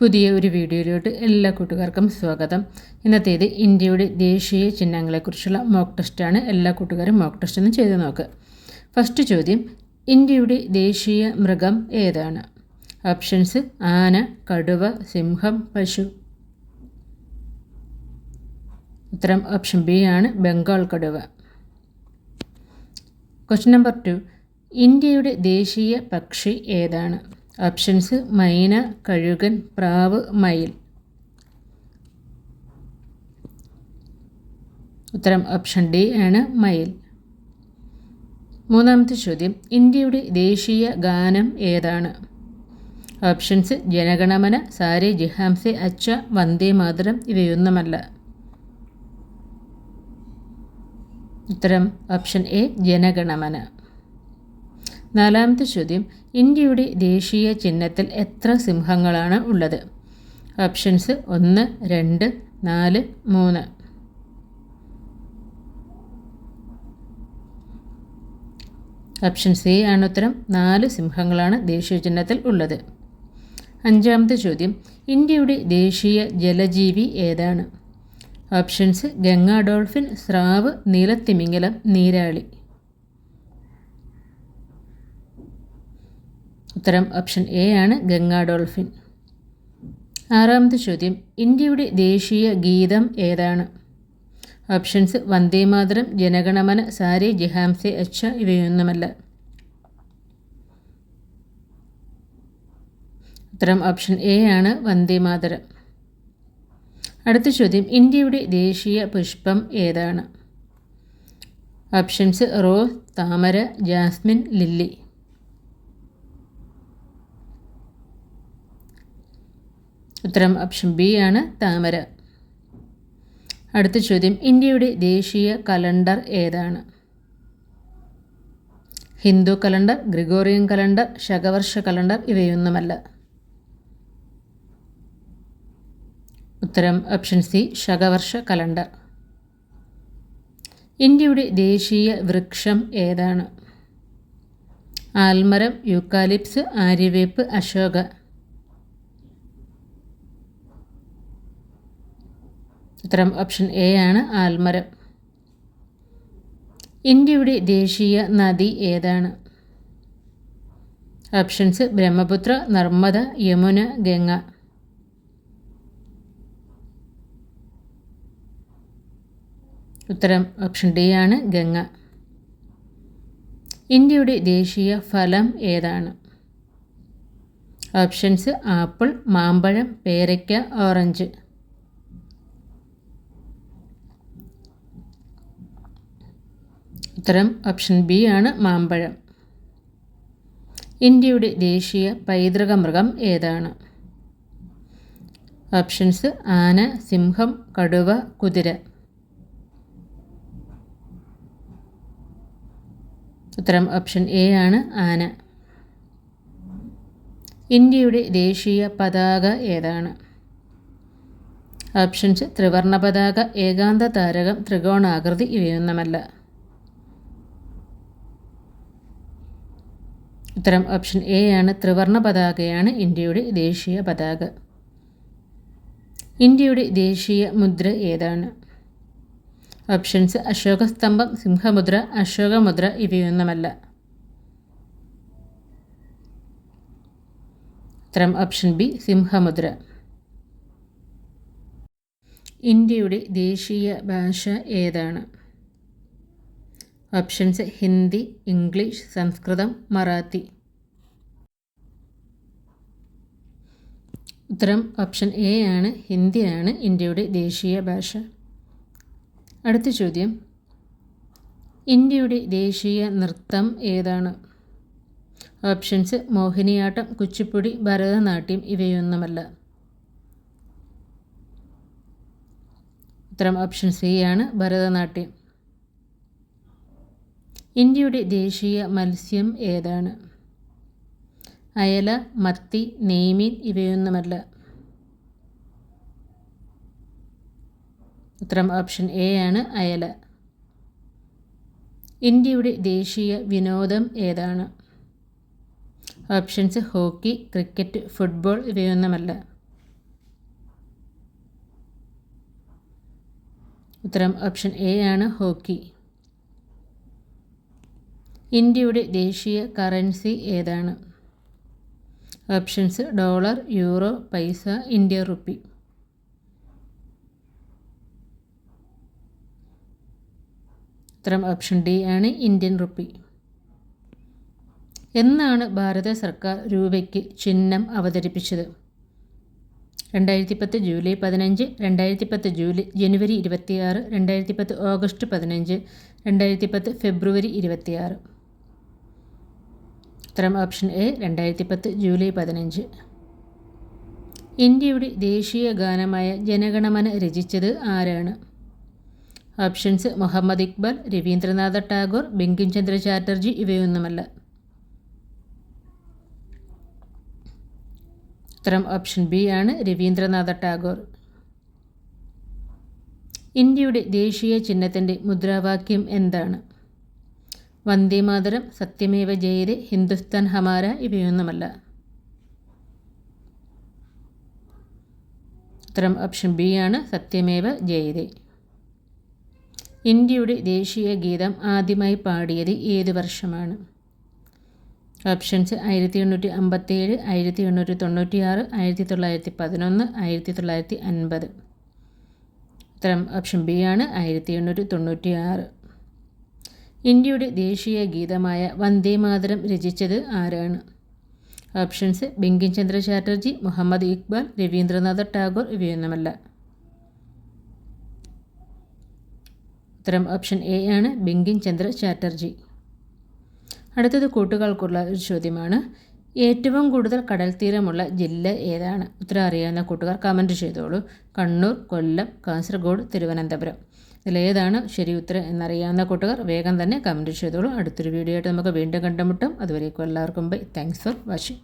പുതിയ ഒരു വീഡിയോയിലോട്ട് എല്ലാ കൂട്ടുകാർക്കും സ്വാഗതം. ഇന്നത്തേത് ഇന്ത്യയുടെ ദേശീയ ചിഹ്നങ്ങളെക്കുറിച്ചുള്ള മോക്ക് ടെസ്റ്റാണ് എല്ലാ കൂട്ടുകാരും മോക്ക് ടെസ്റ്റ് ഒന്ന് ചെയ്ത് നോക്കുക ഫസ്റ്റ് ചോദ്യം ഇന്ത്യയുടെ ദേശീയ മൃഗം ഏതാണ്? ഓപ്ഷൻസ് ആന കടുവ സിംഹം പശു. ഉത്തരം ഓപ്ഷൻ ബി ആണ് ബംഗാൾ കടുവ. ക്വസ്റ്റ്യൻ നമ്പർ ടു ഇന്ത്യയുടെ ദേശീയ പക്ഷി ഏതാണ്? ഓപ്ഷൻസ് മൈന കഴുകൻ പ്രാവ് മയിൽ. ഉത്തരം ഓപ്ഷൻ ഡി ആണ് മയിൽ. മൂന്നാമത്തെ ചോദ്യം ഇന്ത്യയുടെ ദേശീയ ഗാനം ഏതാണ്? ഓപ്ഷൻസ് ജനഗണമന സാരി ജിഹാംസെ അച്ച വന്ദേ മാതരം ഇവയൊന്നുമല്ല. ഉത്തരം ഓപ്ഷൻ എ ജനഗണമന. നാലാമത്തെ ചോദ്യം ഇന്ത്യയുടെ ദേശീയ ചിഹ്നത്തിൽ എത്ര സിംഹങ്ങളാണ് ഉള്ളത്? ഓപ്ഷൻസ് ഒന്ന് രണ്ട് നാല് മൂന്ന്. ഓപ്ഷൻ സി ആണ് ഉത്തരം. നാല് സിംഹങ്ങളാണ് ദേശീയ ചിഹ്നത്തിൽ ഉള്ളത്. അഞ്ചാമത്തെ ചോദ്യം ഇന്ത്യയുടെ ദേശീയ ജലജീവി ഏതാണ്? ഓപ്ഷൻസ് ഗംഗാ ഡോൾഫിൻ സ്രാവ് നീലത്തിമിംഗലം നീരാളി. ഉത്തരം ഓപ്ഷൻ എ ആണ് ഗംഗാ ഡോൾഫിൻ. ആറാമത്തെ ചോദ്യം ഇന്ത്യയുടെ ദേശീയ ഗീതം ഏതാണ്? ഓപ്ഷൻസ് വന്ദേമാതരം ജനഗണമന സാരി ജിഹാംസെ അച്ഛ ഇവയൊന്നുമല്ല. ഉത്തരം ഓപ്ഷൻ എ ആണ് വന്ദേമാതരം അടുത്ത ചോദ്യം ഇന്ത്യയുടെ ദേശീയ പുഷ്പം ഏതാണ്? ഓപ്ഷൻസ് റോസ് താമര ജാസ്മിൻ ലില്ലി. ഉത്തരം ഓപ്ഷൻ ബി ആണ് താമര. അടുത്ത ചോദ്യം ഇന്ത്യയുടെ ദേശീയ കലണ്ടർ ഏതാണ്? Hindu calendar Gregorian calendar Shaka Varsha calendar ഇവയൊന്നുമല്ല. ഉത്തരം ഓപ്ഷൻ സി ശകവർഷ കലണ്ടർ. ഇന്ത്യയുടെ ദേശീയ വൃക്ഷം ഏതാണ്? ആൽമരം യൂക്കാലിപ്സ് ആര്യവേപ്പ് അശോക. ഉത്തരം ഓപ്ഷൻ എ ആണ് ആൽമരം. ഇന്ത്യയുടെ ദേശീയ നദി ഏതാണ്? ഓപ്ഷൻസ് ബ്രഹ്മപുത്ര നർമ്മദ യമുന ഗംഗ. ഉത്തരം ഓപ്ഷൻ ഡി ആണ് ഗംഗ. ഇന്ത്യയുടെ ദേശീയ ഫലം ഏതാണ്? ഓപ്ഷൻസ് ആപ്പിൾ മാമ്പഴം പേരയ്ക്ക ഓറഞ്ച്. ഉത്തരം ഓപ്ഷൻ ബി ആണ് മാമ്പഴം. ഇന്ത്യയുടെ ദേശീയ പൈതൃക മൃഗം ഏതാണ്? ഓപ്ഷൻസ് ആന സിംഹം കടുവ കുതിര. ഉത്തരം ഓപ്ഷൻ എ ആണ് ആന. ഇന്ത്യയുടെ ദേശീയ പതാക ഏതാണ്? ഓപ്ഷൻസ് ത്രിവർണ പതാക ഏകാന്ത താരകം ത്രികോണാകൃതി ഇവയൊന്നുമല്ല. ഉത്തരം ഓപ്ഷൻ എ ആണ്. ത്രിവർണ പതാകയാണ് ഇന്ത്യയുടെ ദേശീയ പതാക. ഇന്ത്യയുടെ ദേശീയ മുദ്ര ഏതാണ്? ഓപ്ഷൻസ് അശോകസ്തംഭം സിംഹമുദ്ര അശോകമുദ്ര ഇവയൊന്നുമല്ല. ഉത്തരം ഓപ്ഷൻ ബി സിംഹമുദ്ര. ഇന്ത്യയുടെ ദേശീയ ഭാഷ ഏതാണ്? ഓപ്ഷൻസ് ഹിന്ദി ഇംഗ്ലീഷ് സംസ്കൃതം മറാത്തി ഉത്തരം ഓപ്ഷൻ എ ആണ് ഹിന്ദിയാണ് ഇന്ത്യയുടെ ദേശീയ ഭാഷ. അടുത്ത ചോദ്യം. ഇന്ത്യയുടെ ദേശീയ നൃത്തം ഏതാണ്? ഓപ്ഷൻസ് മോഹിനിയാട്ടം കുച്ചിപ്പുടി ഭരതനാട്യം ഇവയൊന്നുമല്ല. ഉത്തരം ഓപ്ഷൻ സി ആണ് ഭരതനാട്യം. ഇന്ത്യയുടെ ദേശീയ മത്സ്യം ഏതാണ്? അയല മത്തി നെയ്മീൻ ഇവയൊന്നുമല്ല. ഉത്തരം ഓപ്ഷൻ എ ആണ് അയല. ഇന്ത്യയുടെ ദേശീയ വിനോദം ഏതാണ്? ഓപ്ഷൻസ് ഹോക്കി ക്രിക്കറ്റ് ഫുട്ബോൾ ഇവയൊന്നുമല്ല. ഉത്തരം ഓപ്ഷൻ എ ആണ് ഹോക്കി. ഇന്ത്യയുടെ ദേശീയ കറൻസി ഏതാണ്? Options dollar euro paisa India rupee. ഉത്തരം ഓപ്ഷൻ ഡി ആണ് ഇന്ത്യൻ റുപ്പി. എന്നാണ് ഭാരത സർക്കാർ രൂപയ്ക്ക് ചിഹ്നം അവതരിപ്പിച്ചത്? രണ്ടായിരത്തി പത്ത് ജൂലൈ പതിനഞ്ച് രണ്ടായിരത്തി പത്ത് ജൂലൈ ജനുവരി ഇരുപത്തിയാറ് രണ്ടായിരത്തി പത്ത് ഓഗസ്റ്റ് പതിനഞ്ച് രണ്ടായിരത്തി പത്ത് ഫെബ്രുവരി ഇരുപത്തിയാറ്. ഉത്തരം ഓപ്ഷൻ എ രണ്ടായിരത്തി പത്ത് ജൂലൈ പതിനഞ്ച്. ഇന്ത്യയുടെ ദേശീയ ഗാനമായ ജനഗണമന രചിച്ചത് ആരാണ്? ഓപ്ഷൻസ് മുഹമ്മദ് ഇക്ബാൽ രവീന്ദ്രനാഥ ടാഗോർ ബിങ്കിംചന്ദ്ര ചാറ്റർജി ഇവയൊന്നുമല്ല. ഉത്തരം ഓപ്ഷൻ ബി ആണ് രവീന്ദ്രനാഥ ടാഗോർ. ഇന്ത്യയുടെ ദേശീയ ചിഹ്നത്തിന്റെ മുദ്രാവാക്യം എന്താണ്? വന്ദേമാതരം സത്യമേവ ജയതെ ഹിന്ദുസ്ഥാൻ ഹമാര ഇവയൊന്നുമല്ല. ഉത്തരം ഓപ്ഷൻ ബി ആണ് സത്യമേവ ജയതെ ഇന്ത്യയുടെ ദേശീയ ഗീതം ആദ്യമായി പാടിയത് ഏത് വർഷമാണ്? ഓപ്ഷൻസ് ആയിരത്തി എണ്ണൂറ്റി അമ്പത്തേഴ് ആയിരത്തി എണ്ണൂറ്റി തൊണ്ണൂറ്റി ആറ് ആയിരത്തി തൊള്ളായിരത്തി പതിനൊന്ന് ആയിരത്തി തൊള്ളായിരത്തി അൻപത് ഉത്തരം ഓപ്ഷൻ ബി ആണ് ആയിരത്തി എണ്ണൂറ്റി തൊണ്ണൂറ്റി ആറ് ഇന്ത്യയുടെ ദേശീയ ഗീതമായ വന്ദേ മാതരം രചിച്ചത് ആരാണ്? ഓപ്ഷൻസ് ബങ്കിം ചന്ദ്ര ചാറ്റർജി മുഹമ്മദ് ഇക്ബാൽ രവീന്ദ്രനാഥ ടാഗോർ ഇവയൊന്നുമല്ല. ഉത്തരം ഓപ്ഷൻ എ ആണ് ബങ്കിം ചന്ദ്ര ചാറ്റർജി. അടുത്തത് കൂട്ടുകാർക്കുള്ള ഒരു ചോദ്യമാണ്. ഏറ്റവും കൂടുതൽ കടൽ തീരമുള്ള ജില്ല ഏതാണ്? ഉത്തരം അറിയാവുന്ന കൂട്ടുകാർ കമന്റ് ചെയ്തോളൂ. കണ്ണൂർ കൊല്ലം കാസർഗോഡ് തിരുവനന്തപുരം. ഇതിലേതാണ് ശരി ഉത്തരം എന്നറിയാവുന്ന കൂട്ടുകാർ വേഗം തന്നെ കമന്റ് ചെയ്തോളൂ. അടുത്തൊരു വീഡിയോ ആയിട്ട് നമുക്ക് വീണ്ടും കണ്ടുമുട്ടും. അതുവരേക്കും എല്ലാവർക്കും ബൈ താങ്ക്സ് ഫോർ വാച്ചിങ്